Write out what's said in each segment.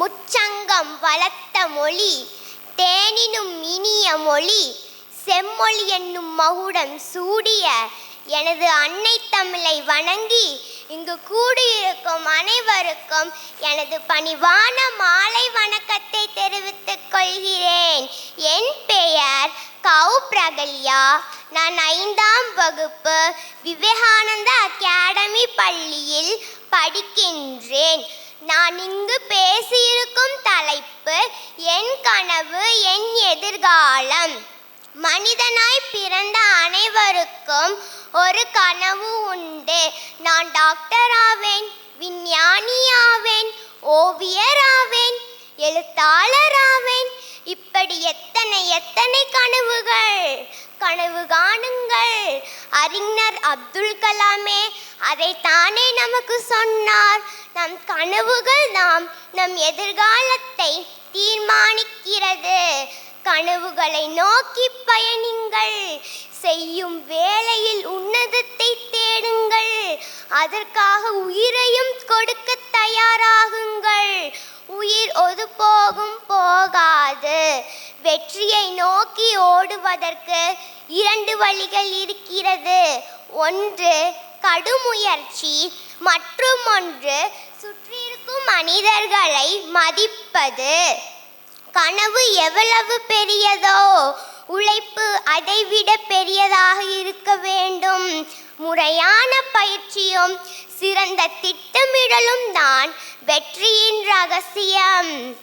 முச்சங்கம் வளர்த்த மொழி தேனினும் இனிய மொழி செம்மொழி என்னும் மகுடம் சூடிய எனது அன்னை தமிழை வணங்கி இங்கு கூடியிருக்கும் அனைவருக்கும் எனது பணிவான மாலை வணக்கத்தை தெரிவித்துக் கொள்கிறேன். என் பெயர் கௌ பிரகல்யா நான் ஐந்தாம் வகுப்பு விவேகானந்தா அகாடமி பள்ளியில் படிக்கின்றேன். நான் இங்கு என் கனவு என் எதிர்காலம். மனிதனாய் பிறந்த அனைவருக்கும் ஒரு கனவு உண்டு. நான் டாக்டர் ஆவேன் விஞ்ஞானி ஆவேன் ஓவியர் ஆவேன் எழுத்தாளர் ஆவேன். இப்படி எத்தனை எத்தனை கனவுகள்? கனவு காணுங்கள். அறிஞர் அப்துல் கலாமே அதை தானே நமக்கு சொன்னார். நம் கனவுகள் நாம் நம் எதிர்காலத்தை தீர்மானிக்கிறது. கனவுகளை நோக்கி பயணிங்கள். செய்யும் வேலையில் உன்னதத்தை தேடுங்கள். அதற்காக உயிரையும் கொடுக்க தயாராகுங்கள். உயிர் ஒது போகும் போகாது. வெற்றியை நோக்கி ஓடுவதற்கு இரண்டு வழிகள் இருக்கிறது. ஒன்று கடுமுயற்சி. மற்றும் ஒன்று சுற்றி மனிதர்களை மதிப்பது. கனவு எவ்வளவு பெரியதோ உழைப்பு அதைவிட பெரியதாக இருக்க வேண்டும். முறையான பயிற்சியும் சிறந்த திட்டமிடலும் தான் வெற்றியின் ரகசியம்.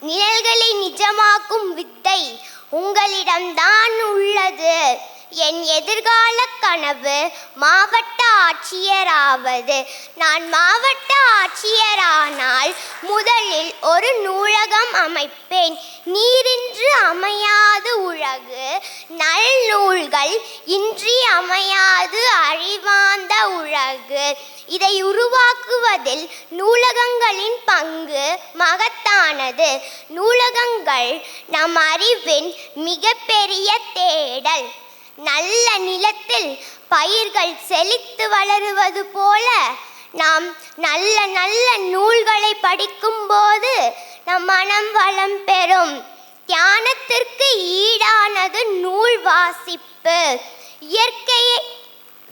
நிழல்களை நிஜமாக்கும் வித்தை உங்களிடம்தான் உள்ளது. என் எதிர்கால கனவு மாவட்ட ஆட்சியராவது. நான் மாவட்ட ஆட்சியரானால் முதலில் ஒரு நூலகம் அமைப்பேன். நீரின்று அமையாது உலகு நல் நூல்கள் இன்றி அமையாது அறிவார்ந்த உலகு. இதை உருவாக்குவதில் நூலகங்களின் பங்கு மகத்தானது. நூலகங்கள் நம் அறிவின் மிகப்பெரிய தேடல். நல்ல நிலத்தில் பயிர்கள் செழித்து வளருவது போல நாம் நல்ல நல்ல நூல்களை படிக்கும்போது நம் மனம் வளம் பெறும். தியானத்திற்கு ஈடானது நூல் வாசிப்பு. இயற்கையை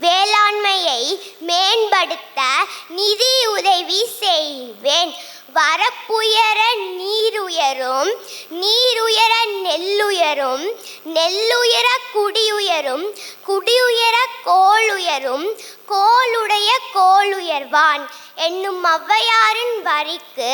வேளாண்மையை மேம்படுத்த நிதி உதவி செய்வேன். வரப்புயர நீருயரும் நீருயர நெல்லுயரும் நெல்லுயர குடி உயரும் குடியுயர கோளுயரும் கோளுடைய கோளுயர்வான் என்னும் ஔவையாரின் வரிக்கு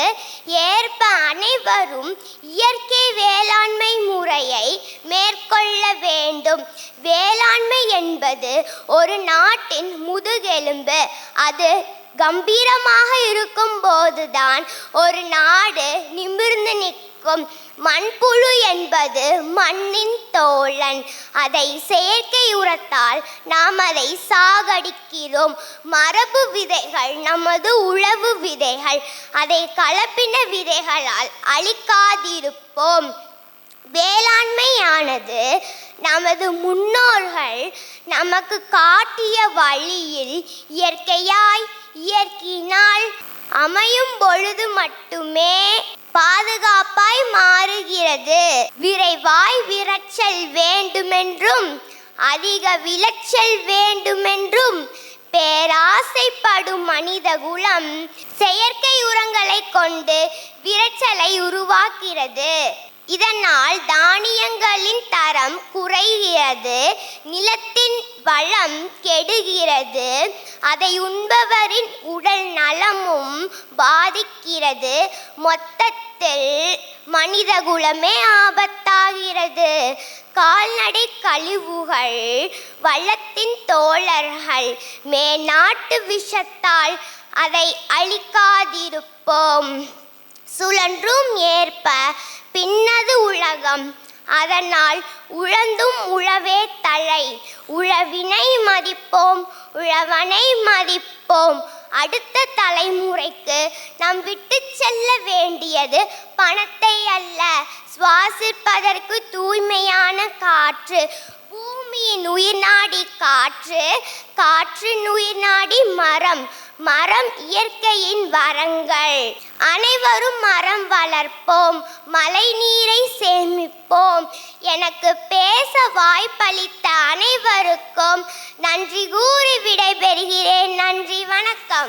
ஏற்ப அனைவரும் இயற்கை வேளாண்மை முறையை மேற்கொள்ள வேண்டும். வேளாண்மை என்பது ஒரு நாட்டின் முதுகெலும்பு. அது கம்பீரமாக இருக்கும் போதுதான் ஒரு நாடு நிமிர்ந்து இருக்கும். மண்புழு என்பது மண்ணின் தோழன். அதை செயற்கை உரத்தால் நாம் அதை சாகடிக்கிறோம். மரபு விதைகள் நமது உழவு விதைகள். அதை கலப்பின விதைகளால் அழிக்காதிருப்போம். வேளாண்மையானது நமது முன்னோர்கள் நமக்கு காட்டிய வழியில் இயற்கையாய் இயற்கையினால் அமையும் பொழுது மட்டுமே பாதுகாப்பாய் மாறுகிறது. விரைவாய் விரச்சல் வேண்டுமென்றும் அதிக விளைச்சல் வேண்டுமென்றும் பேராசைப்படும் மனித குலம் செயற்கை உரங்களை கொண்டு விரைச்சலை உருவாக்கிறது இதனால் தானியங்களின் தரம் குறை கெடுகிறது நிலத்தின் வளம் கெடுகிறது அதை உண்பவரின் உடல் நலமும் பாதிக்கிறது. மொத்தத்தில் மனித குலமே ஆபத்தாகிறது. கால்நடை கழிவுகள் வள்ளத்தின் தோழர்கள் மேநாட்டு விஷத்தால் அதை அழிக்காதிருப்போம். சுழன்றும் ஏற்ப பின்னது உலகம் அதனால் உழந்தும் உழவே தலை உழவினை மதிப்போம் உழவனை மதிப்போம். அடுத்த தலைமுறைக்கு நாம் விட்டு செல்ல வேண்டியது பணத்தை அல்ல. சுவாசிப்பதற்கு தூய்மையான காற்று பூமியின் உயிர் நாடி காற்று காற்றின் உயிர் நாடி மரம் மரம் இயற்கையின் வரங்கள். அனைவரும் மரம் வளர்ப்போம். மழை நீரை எனக்கு பேச வாய்ப்பளித்த அனைவருக்கும் நன்றி கூறி விடைபெறுகிறேன். நன்றி வணக்கம்.